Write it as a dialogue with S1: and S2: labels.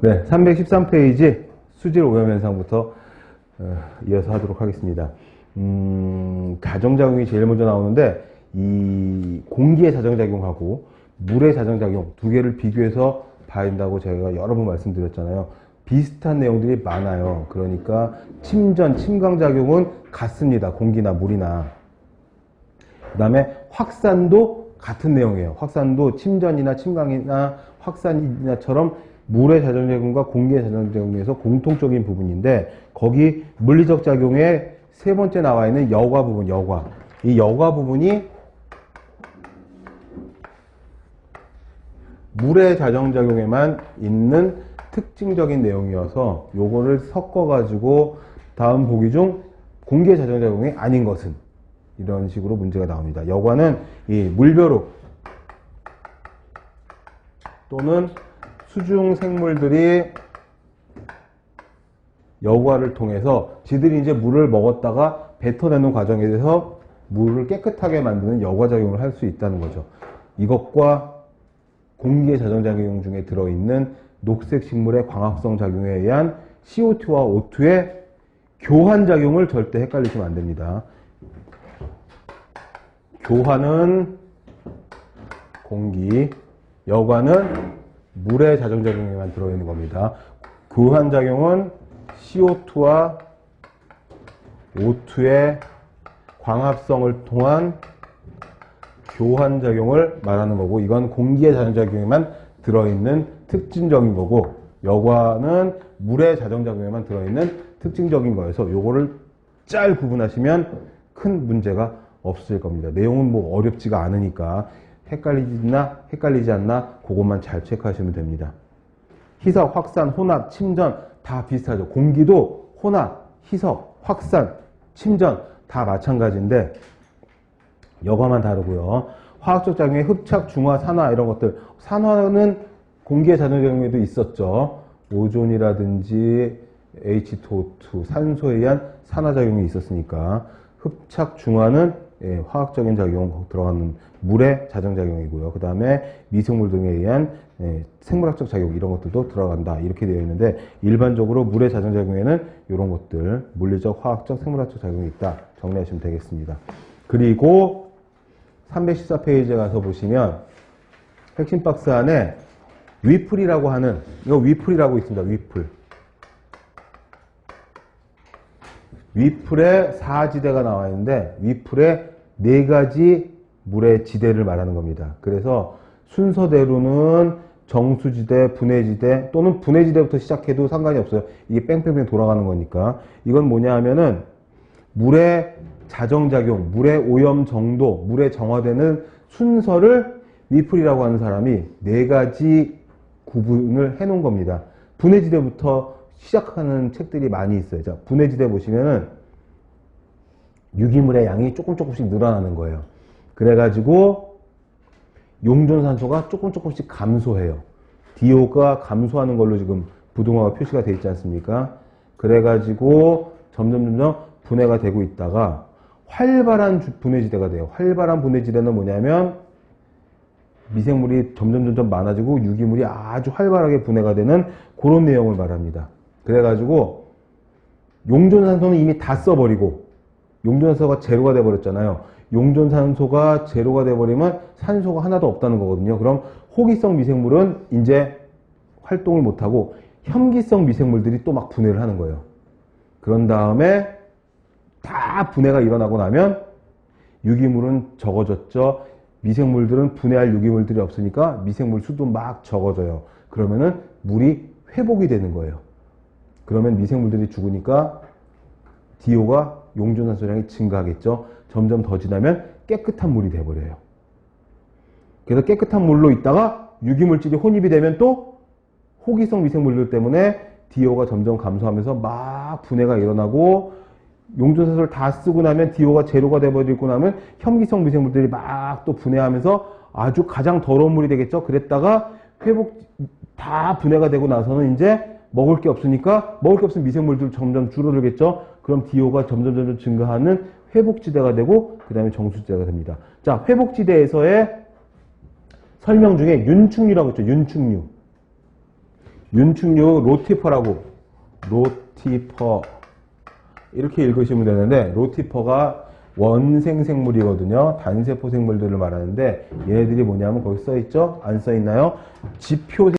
S1: 네, 313페이지 수질 오염 현상부터 어, 이어서 하도록 하겠습니다. 음, 자정작용이 제일 먼저 나오는데 이 공기의 자정작용하고 물의 자정작용 두 개를 비교해서 봐야 된다고 제가 여러 번 말씀드렸잖아요. 비슷한 내용들이 많아요. 그러니까 침전, 침강작용은 같습니다. 공기나 물이나. 그 다음에 확산도 같은 내용이에요. 확산도 침전이나 침강이나 확산이나처럼 물의 자정작용과 공기의 자정작용에서 공통적인 부분인데 거기 물리적 작용의 세 번째 나와 있는 여과 부분, 여과. 이 여과 부분이 물의 자정작용에만 있는 특징적인 내용이어서 요거를 섞어가지고 다음 보기 중 공기의 자정작용이 아닌 것은 이런 식으로 문제가 나옵니다. 여과는 이 물벼룩 또는 수중 생물들이 여과를 통해서 지들이 이제 물을 먹었다가 뱉어내는 과정에 대해서 물을 깨끗하게 만드는 여과작용을 할 수 있다는 거죠. 이것과 공기의 자정작용 중에 들어있는 녹색 식물의 광합성 작용에 의한 CO2와 O2의 교환작용을 절대 헷갈리시면 안 됩니다. 교환은 공기, 여과는 물의 자정작용에만 들어있는 겁니다. 교환작용은 CO2와 O2의 광합성을 통한 교환 작용을 말하는 거고 이건 공기의 자정작용에만 들어있는 특징적인 거고 여과는 물의 자정작용에만 들어있는 특징적인 거여서 요거를 잘 구분하시면 큰 문제가 없을 겁니다. 내용은 뭐 어렵지가 않으니까 헷갈리나 헷갈리지 않나 그것만 잘 체크하시면 됩니다. 희석, 확산, 혼합, 침전 다 비슷하죠. 공기도 혼합, 희석, 확산, 침전 다 마찬가지인데 여과만 다르고요. 화학적 작용의 흡착, 중화, 산화 이런 것들. 산화는 공기의 자정작용에도 있었죠. 오존이라든지 H2O2 산소에 의한 산화작용이 있었으니까 흡착, 중화는 예, 화학적인 작용 들어가는 물의 자정작용이고요. 그 다음에 미생물 등에 의한 예, 생물학적 작용 이런 것들도 들어간다 이렇게 되어 있는데 일반적으로 물의 자정작용에는 이런 것들 물리적, 화학적, 생물학적 작용이 있다 정리하시면 되겠습니다. 그리고 314페이지에 가서 보시면 핵심 박스 안에 위풀이라고 하는 이거 위풀이라고 있습니다. 위풀. 위풀의 사지대가 나와 있는데 위풀의 네 가지 물의 지대를 말하는 겁니다. 그래서 순서대로는 정수지대, 분해지대 또는 분해지대부터 시작해도 상관이 없어요. 이게 뺑뺑뺑 돌아가는 거니까. 이건 뭐냐 하면은 물의 자정작용, 물의 오염 정도, 물의 정화되는 순서를 위풀이라고 하는 사람이 네 가지 구분을 해 놓은 겁니다. 분해지대부터 시작하는 책들이 많이 있어요. 자, 분해지대 보시면은 유기물의 양이 조금 조금씩 늘어나는 거예요. 그래가지고 용존산소가 조금 조금씩 감소해요. DO가 감소하는 걸로 지금 부동화가 표시가 되어 있지 않습니까? 그래가지고 점점 점점 분해가 되고 있다가 활발한 주- 분해지대가 돼요. 활발한 분해지대는 뭐냐면 미생물이 점점 점점 많아지고 유기물이 아주 활발하게 분해가 되는 그런 내용을 말합니다. 그래가지고 용존산소는 이미 다 써버리고 용존산소가 제로가 돼버렸잖아요. 용존산소가 제로가 돼버리면 산소가 하나도 없다는 거거든요. 그럼 호기성 미생물은 이제 활동을 못하고 혐기성 미생물들이 또 막 분해를 하는 거예요. 그런 다음에 다 분해가 일어나고 나면 유기물은 적어졌죠. 미생물들은 분해할 유기물들이 없으니까 미생물 수도 막 적어져요. 그러면은 물이 회복이 되는 거예요. 그러면 미생물들이 죽으니까 DO가 용존산소량이 증가하겠죠. 점점 더 지나면 깨끗한 물이 돼버려요. 그래서 깨끗한 물로 있다가 유기물질이 혼입이 되면 또 호기성 미생물들 때문에 DO가 점점 감소하면서 막 분해가 일어나고 용존산소를 다 쓰고 나면 DO가 제로가 돼버리고 나면 혐기성 미생물들이 막 또 분해하면서 아주 가장 더러운 물이 되겠죠. 그랬다가 회복 다 분해가 되고 나서는 이제 먹을 게 없으니까 먹을 게 없으면 미생물들 점점 줄어들겠죠. 그럼 DO가 점점 점점 증가하는 회복지대가 되고 그 다음에 정수지대가 됩니다. 자, 회복지대에서의 설명 중에 윤축류라고 있죠. 윤축류. 윤축류 로티퍼라고 로티퍼 이렇게 읽으시면 되는데 로티퍼가 원생 생물이거든요. 단세포 생물들을 말하는데 얘네들이 뭐냐면 거기 써 있죠? 안 써 있나요? 지표